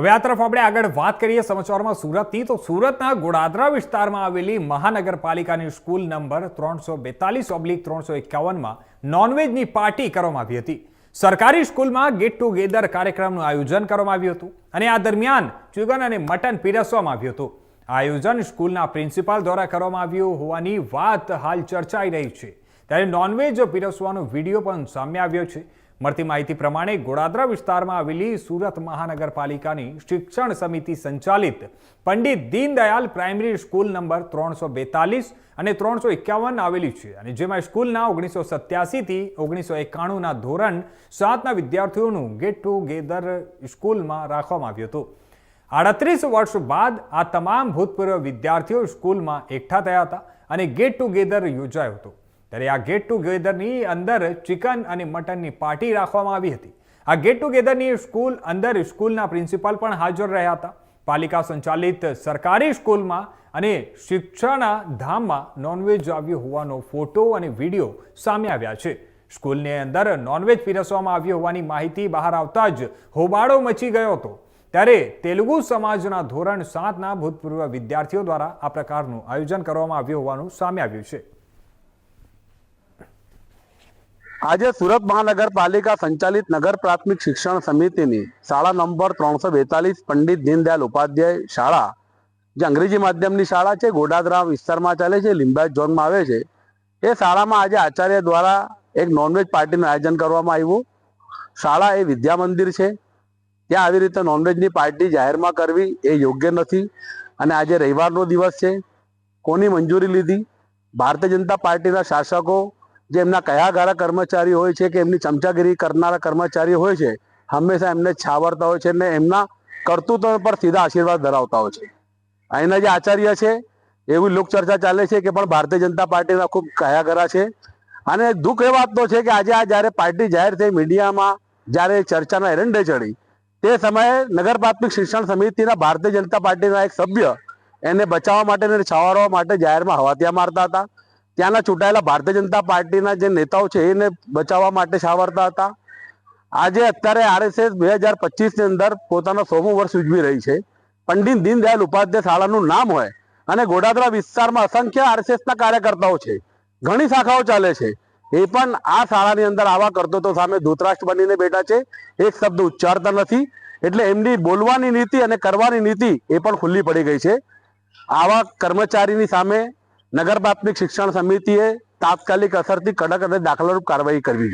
હવે આ તરફ આપણે આગળ વાત કરીએ સમાચારમાં સુરતની. તો સુરતના ગોડાદરા વિસ્તારમાં આવેલી મહાનગરપાલિકાની સ્કૂલ નંબર ત્રણસો બેતાલીસ ઓબ્લિક ત્રણસો એકાવનમાં નોનવેજની પાર્ટી કરવામાં આવી હતી. સરકારી સ્કૂલમાં ગેટ ટુગેધર કાર્યક્રમનું આયોજન કરવામાં આવ્યું હતું અને આ દરમિયાન ચિકન અને મટન પીરસવામાં આવ્યું હતું. આયોજન સ્કૂલના પ્રિન્સિપાલ દ્વારા કરવામાં આવ્યું હોવાની વાત હાલ ચર્ચાઈ રહી છે. ત્યારે નોનવેજ પીરસવાનો વીડિયો પણ સામે આવ્યો છે. મળતી માહિતી પ્રમાણે ગોડાદરા વિસ્તારમાં આવેલી સુરત મહાનગરપાલિકાની શિક્ષણ સમિતિ સંચાલિત Pandit Deendayal primary school number ત્રણસો બેતાલીસ અને ત્રણસો એકાવન આવેલી છે અને જેમાં સ્કૂલના ઓગણીસો સત્યાસીથી ઓગણીસો એકાણુંના ધોરણ સાતના વિદ્યાર્થીઓનું ગેટ ટુગેધર સ્કૂલમાં રાખવામાં આવ્યું હતું. આડત્રીસ વર્ષ બાદ આ તમામ ભૂતપૂર્વ વિદ્યાર્થીઓ સ્કૂલમાં એકઠા થયા હતા અને ગેટ ટુગેધર યોજાયો હતો. ત્યારે આ ગેટ ટુગેધરની અંદર ચિકન અને મટનની પાર્ટી રાખવામાં આવી હતી. આ ગેટ ટુગેધરની સ્કૂલ અંદર સ્કૂલના પ્રિન્સિપાલ પણ હાજર રહ્યા હતા. પાલિકા સંચાલિત સરકારી સ્કૂલમાં અને શિક્ષણના ધામમાં નોનવેજ આવ્યું હોવાનો ફોટો અને વીડિયો સામે આવ્યા છે. સ્કૂલની અંદર નોનવેજ પીરસવામાં આવ્યું હોવાની માહિતી બહાર આવતા જ હોબાળો મચી ગયો હતો. ત્યારે તેલુગુ સમાજના ધોરણ સાતના ભૂતપૂર્વ વિદ્યાર્થીઓ દ્વારા આ પ્રકારનું આયોજન કરવામાં આવ્યું હોવાનું સામે આવ્યું છે. આજે સુરત મહાનગરપાલિકા સંચાલિત નગર પ્રાથમિક શિક્ષણ સમિતિની શાળા નંબર ત્રણસો બેતાલીસ પંડિત દીનદયાલ ઉપાધ્યાય શાળા, જે અંગ્રેજી માધ્યમની શાળા છે, ગોડાદરા વિસ્તારમાં ચાલે છે, લિંબાયત ઝોનમાં આવે છે. એ શાળામાં આજે આચાર્ય દ્વારા એક નોનવેજ પાર્ટીનું આયોજન કરવામાં આવ્યું. શાળા એ વિદ્યા મંદિર છે. ત્યાં આવી રીતે નોનવેજની પાર્ટી જાહેરમાં કરવી એ યોગ્ય નથી. અને આજે રવિવારનો દિવસ છે. કોની મંજૂરી લીધી? ભારતીય જનતા પાર્ટીના શાસકો જે એમના કયા ગારા કર્મચારી હોય છે કે એમની ચમચાગીરી કરનારા કર્મચારી હોય છે, હંમેશા એમને છાવરતા હોય છે અને એમના કરતૂતો પર સીધા આશીર્વાદ ધરાવતા હોય છે. અહીંના જે આચાર્ય છે, એવી લોકચર્ચા ચાલે છે કે પણ ભારતીય જનતા પાર્ટીના ખૂબ કયા ગરા છે. અને દુઃખ એ વાતનો છે કે આજે આ જ્યારે પાર્ટી જાહેર થઈ મીડિયામાં, જ્યારે ચર્ચાના એરંડે ચડી, તે સમયે નગર પ્રાથમિક શિક્ષણ સમિતિના ભારતીય જનતા પાર્ટીના એક સભ્ય એને બચાવવા માટે છાવરવા માટે જાહેરમાં હવાતિયા મારતા હતા. ત્યાંના ચૂંટાયેલા ભારતીય જનતા પાર્ટીના જે નેતાઓ છે, એને બચાવવા માટે છાવરતા હતા. આજે અત્યારે આરએસએસ બે હજાર પચીસની અંદર પોતાનો સોમું વર્ષ ઉજવી રહી છે. પંડિત દીનદયાલ ઉપાધ્યાય શાળાનું નામ હોય અને ગોડાદરા વિસ્તારમાં અસંખ્ય આરએસએસના કાર્યકર્તાઓ છે. ઘણી શાખાઓ ચાલે છે. એ પણ આ શાળાની અંદર આવા કરતૂતો સામે ધૂતરાષ્ટ્ર બનીને બેઠા છે. એક શબ્દ ઉચ્ચારતા નથી. એટલે એમની બોલવાની નીતિ અને કરવાની નીતિ એ પણ ખુલ્લી પડી ગઈ છે. આવા કર્મચારીની સામે નગર પ્રાથમિક શિક્ષણ સમિતિએ તાત્કાલિક અસરથી કડક અને દાખલારૂપ કાર્યવાહી કરવી જોઈએ.